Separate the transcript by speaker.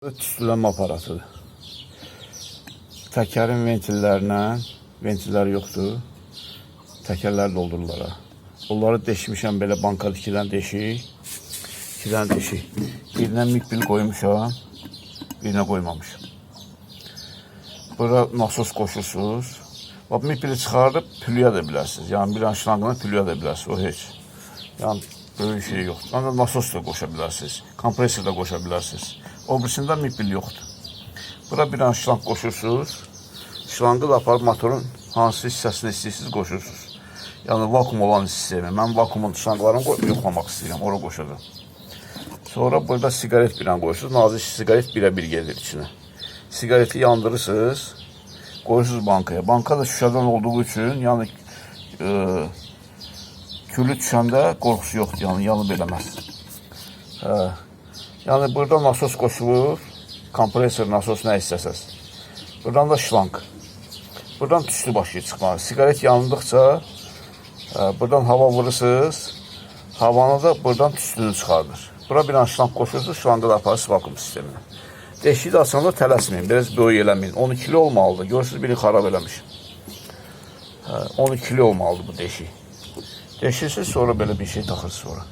Speaker 1: Tüstülənmə aparatıdır. Təkərin ventillərinə, ventillər yoxdur. Təkərlər doldururlar. Onları deşmişəm belə bankada iki dənə deşik. İki dənə deşik. Birinə mikbil qoymuşam, birinə qoymamışam. Bura nasos qoşursunuz. Bax mikbili çıxardıb pülüyə də. Yəni bir an şlanqına pülüyə də. O heç. Yəni böyük şey yoxdur. Ancaq nasos da qoşa bilərsiniz. Kompresor da qoşa bilərsiniz. O birisində mikbil yoxdur. Bura bir an şlanq qoşursunuz. Şlanqı da aparıb motorun hansı hissəsini istəyirsiniz qoşursunuz. Yəni vakum olan hissəni. Mən vakumun şlanqlarını qoyub yoxlamaq istəyirəm. Ora qoşacağam. Sonra burada sigaret bir an qoyursunuz. Nazik sigaret birə-bir gedir içinə. Sigareti yandırırsınız. Qoyursunuz bankaya. Banka da şüşədən olduğu üçün, yəni e, külü düşəndə qorxusu yoxdur, yəni yanıb eləməz. Hə. Yəni burada nasos qoşulur, kompresor, nasos nə istəsəz. Buradan da şlanq. Buradan tüstü başlayır çıxmağa. Sigaret yandıqca e, buradan hava vurursunuz, havanı da buradan tüstünü çıxardır. Bura bir an şlanq qoşursunuz, şlanqı da aparırsınız vakum sisteminə. Deşiyi də açanda tələsməyin, biraz böyük eləməyin. 12 kilo olmalıdır. Görürsünüz biri xarab eləmişim. Hə, 12 kilo olmalıdır bu deşik. Neşesi sonra böyle bir şey takır sonra.